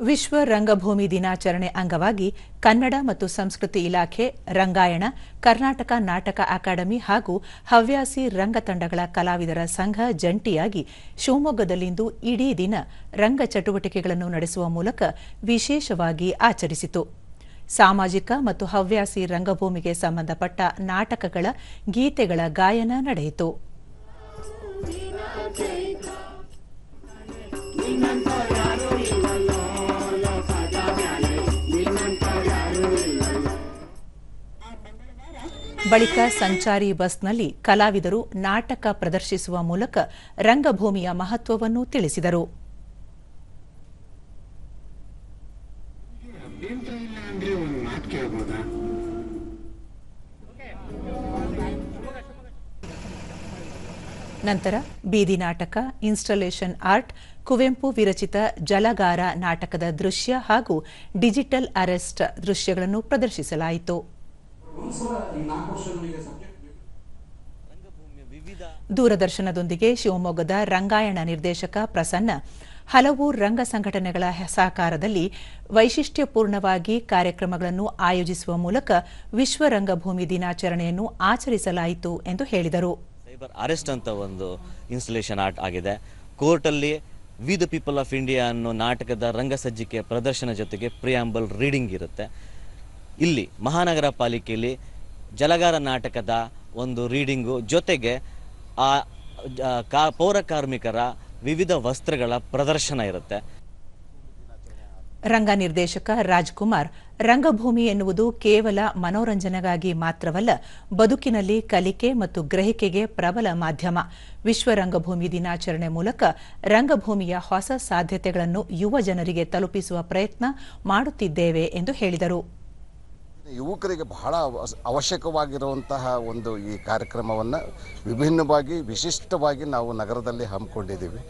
ವಿಶ್ವ ರಂಗಭೂಮಿ ದಿನಾಚರಣೆ ಅಂಗವಾಗಿ ಕನ್ನಡ ಮತ್ತು ಸಂಸ್ಕೃತಿ ಇಲಾಖೆ, ರಂಗಾಯಣ, ಕರ್ನಾಟಕ ನಾಟಕ ಅಕಾಡೆಮಿ ಹಾಗೂ ಹವ್ಯಾಸಿ ರಂಗ ತಂಡಗಳ ಕಲಾವಿದರ ಸಂಘ ಜಂಟಿಯಾಗಿ ಶಿವಮೊಗ್ಗದಲ್ಲಿಂದು ಇಡೀ ದಿನ ರಂಗ ಚಟುವಟಿಕೆಗಳನ್ನು ನಡೆಸುವ ಮೂಲಕ ವಿಶೇಷವಾಗಿ ಆಚರಿಸಿತು. ಸಾಮಾಜಿಕ ಮತ್ತು ಹವ್ಯಾಸಿ ರಂಗಭೂಮಿಗೆ ಸಂಬಂಧಪಟ್ಟ ನಾಟಕಗಳ ಗೀತೆಗಳ ಗಾಯನ ನಡೆಯಿತು. ಬಳಿಕ ಸಂಚಾರಿ ಬಸ್ನಲ್ಲಿ ಕಲಾವಿದರು ನಾಟಕ ಪ್ರದರ್ಶಿಸುವ ಮೂಲಕ ರಂಗಭೂಮಿಯ ಮಹತ್ವವನ್ನು ತಿಳಿಸಿದರು. ನಂತರ ಬೀದಿ ನಾಟಕ, ಇನ್ಸ್ಟಾಲೇಷನ್ ಆರ್ಟ್, ಕುವೆಂಪು ವಿರಚಿತ ಜಲಗಾರ ನಾಟಕದ ದೃಶ್ಯ ಹಾಗೂ ಡಿಜಿಟಲ್ ಅರೆಸ್ಟ್ ದೃಶ್ಯಗಳನ್ನು ಪ್ರದರ್ಶಿಸಲಾಯಿತು. ದೂರದರ್ಶನದೊಂದಿಗೆ ಶಿವಮೊಗ್ಗದ ರಂಗಾಯಣ ನಿರ್ದೇಶಕ ಪ್ರಸನ್ನ ಹಲವು ರಂಗ ಸಂಘಟನೆಗಳ ಸಹಕಾರದಲ್ಲಿ ವೈಶಿಷ್ಟ್ಯಪೂರ್ಣವಾಗಿ ಕಾರ್ಯಕ್ರಮಗಳನ್ನು ಆಯೋಜಿಸುವ ಮೂಲಕ ವಿಶ್ವ ರಂಗಭೂಮಿ ದಿನಾಚರಣೆಯನ್ನು ಆಚರಿಸಲಾಯಿತು ಎಂದು ಹೇಳಿದರು. ಸೈಬರ್ ಅರೆಸ್ಟ್ ಅಂತ ಒಂದು ಇನ್ಸ್ಟಲೇಷನ್ ಆರ್ಟ್ ಆಗಿದೆ. ಕೋರ್ಟಲ್ಲಿ we the people of India ಅನ್ನೋ ನಾಟಕದ ರಂಗಸಜ್ಜಿಕೆಯ ಪ್ರದರ್ಶನ ಜೊತೆಗೆ ಪ್ರಿಯಾಂಬಲ್ ರೀಡಿಂಗ್ ಇರುತ್ತೆ. ಇಲ್ಲಿ ಮಹಾನಗರ ಪಾಲಿಕೆಯಲ್ಲಿ ಜಲಗಾರ ನಾಟಕದ ಒಂದು ರೀಡಿಂಗು ಜೊತೆಗೆ ಆ ಕಾ, ಪೌರ ಕಾರ್ಮಿಕರ ವಿವಿಧ ವಸ್ತ್ರಗಳ ಪ್ರದರ್ಶನ ಇರುತ್ತೆ. ರಂಗ ನಿರ್ದೇಶಕ ರಾಜ್ಕುಮಾರ್, ರಂಗಭೂಮಿ ಎನ್ನುವುದು ಕೇವಲ ಮನೋರಂಜನೆಗಾಗಿ ಮಾತ್ರವಲ್ಲ, ಬದುಕಿನಲ್ಲಿ ಕಲಿಕೆ ಮತ್ತು ಗ್ರಹಿಕೆಗೆ ಪ್ರಬಲ ಮಾಧ್ಯಮ. ವಿಶ್ವ ರಂಗಭೂಮಿ ದಿನಾಚರಣೆ ಮೂಲಕ ರಂಗಭೂಮಿಯ ಹೊಸ ಸಾಧ್ಯತೆಗಳನ್ನು ಯುವ ಜನರಿಗೆ ತಲುಪಿಸುವ ಪ್ರಯತ್ನ ಮಾಡುತ್ತಿದ್ದೇವೆ ಎಂದು ಹೇಳಿದರು. ಯುವಕರಿಗೆ ಬಹಳ ಅವಶ್ಯಕವಾಗಿರುವಂತಹ ಒಂದು ಈ ಕಾರ್ಯಕ್ರಮವನ್ನು ವಿಭಿನ್ನವಾಗಿ, ವಿಶಿಷ್ಟವಾಗಿ ನಾವು ನಗರದಲ್ಲಿ ಹಮ್ಮಿಕೊಂಡಿದ್ದೀವಿ.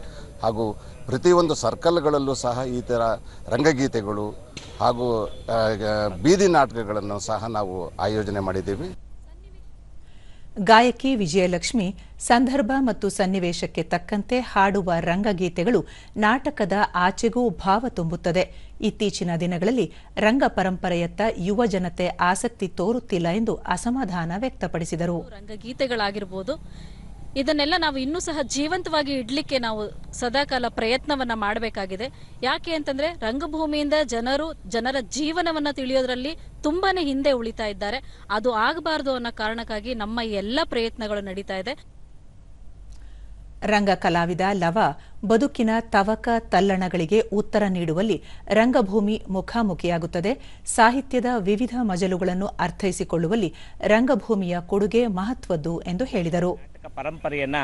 ಹಾಗೂ ಪ್ರತಿಯೊಂದು ಸರ್ಕಲ್ಗಳಲ್ಲೂ ಸಹ ಈ ಥರ ರಂಗಗೀತೆಗಳು ಹಾಗೂ ಬೀದಿ ನಾಟಕಗಳನ್ನು ಸಹ ನಾವು ಆಯೋಜನೆ ಮಾಡಿದ್ದೀವಿ. ಗಾಯಕಿ ವಿಜಯಲಕ್ಷ್ಮಿ ಸಂದರ್ಭ ಮತ್ತು ಸನ್ನಿವೇಶಕ್ಕೆ ತಕ್ಕಂತೆ ಹಾಡುವ ರಂಗಗೀತೆಗಳು ನಾಟಕದ ಆಚೆಗೂ ಭಾವ ತುಂಬುತ್ತದೆ. ಇತ್ತೀಚಿನ ದಿನಗಳಲ್ಲಿ ರಂಗ ಪರಂಪರೆಯತ್ತ ಯುವ ಜನತೆ ಆಸಕ್ತಿ ತೋರುತ್ತಿಲ್ಲ ಎಂದು ಅಸಮಾಧಾನ ವ್ಯಕ್ತಪಡಿಸಿದರು. ರಂಗಗೀತೆಗಳಾಗಿರ್ಬೋದು ಇದನ್ನೆಲ್ಲ ನಾವು ಇನ್ನೂ ಸಹ ಜೀವಂತವಾಗಿ ಇಡ್ಲಿಕ್ಕೆ ನಾವು ಸದಾಕಾಲ ಪ್ರಯತ್ನವನ್ನ ಮಾಡಬೇಕಾಗಿದೆ. ಯಾಕೆ ಅಂತಂದ್ರೆ ರಂಗಭೂಮಿಯಿಂದ ಜನರು, ಜನರ ಜೀವನವನ್ನ ತಿಳಿಯೋದ್ರಲ್ಲಿ ತುಂಬಾನೇ ಹಿಂದೆ ಉಳಿತಾ ಇದ್ದಾರೆ. ಅದು ಆಗಬಾರದು ಅನ್ನೋ ಕಾರಣಕ್ಕಾಗಿ ನಮ್ಮ ಎಲ್ಲ ಪ್ರಯತ್ನಗಳು ನಡೀತಾ ಇದೆ. ರಂಗ ಕಲಾವಿದ ಲವ ಬದುಕಿನ ತವಕ ತಲ್ಲಣಗಳಿಗೆ ಉತ್ತರ ನೀಡುವಲ್ಲಿ ರಂಗಭೂಮಿ ಮುಖಾಮುಖಿಯಾಗುತ್ತದೆ. ಸಾಹಿತ್ಯದ ವಿವಿಧ ಮಜಲುಗಳನ್ನು ಅರ್ಥೈಸಿಕೊಳ್ಳುವಲ್ಲಿ ರಂಗಭೂಮಿಯ ಕೊಡುಗೆ ಮಹತ್ವದ್ದು ಎಂದು ಹೇಳಿದರು. ಪರಂಪರೆಯನ್ನ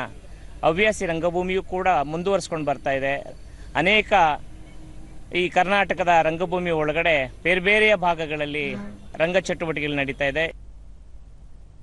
ಹವ್ಯಾಸಿ ರಂಗಭೂಮಿಯೂ ಕೂಡ ಮುಂದುವರಿಸ್ಕೊಂಡು ಬರ್ತಾ ಇದೆ. ಅನೇಕ ಈ ಕರ್ನಾಟಕದ ರಂಗಭೂಮಿ ಒಳಗಡೆ ಬೇರೆ ಬೇರೆಯ ಭಾಗಗಳಲ್ಲಿ ರಂಗ ಚಟುವಟಿಕೆಗಳು ನಡೀತಾ ಇದೆ.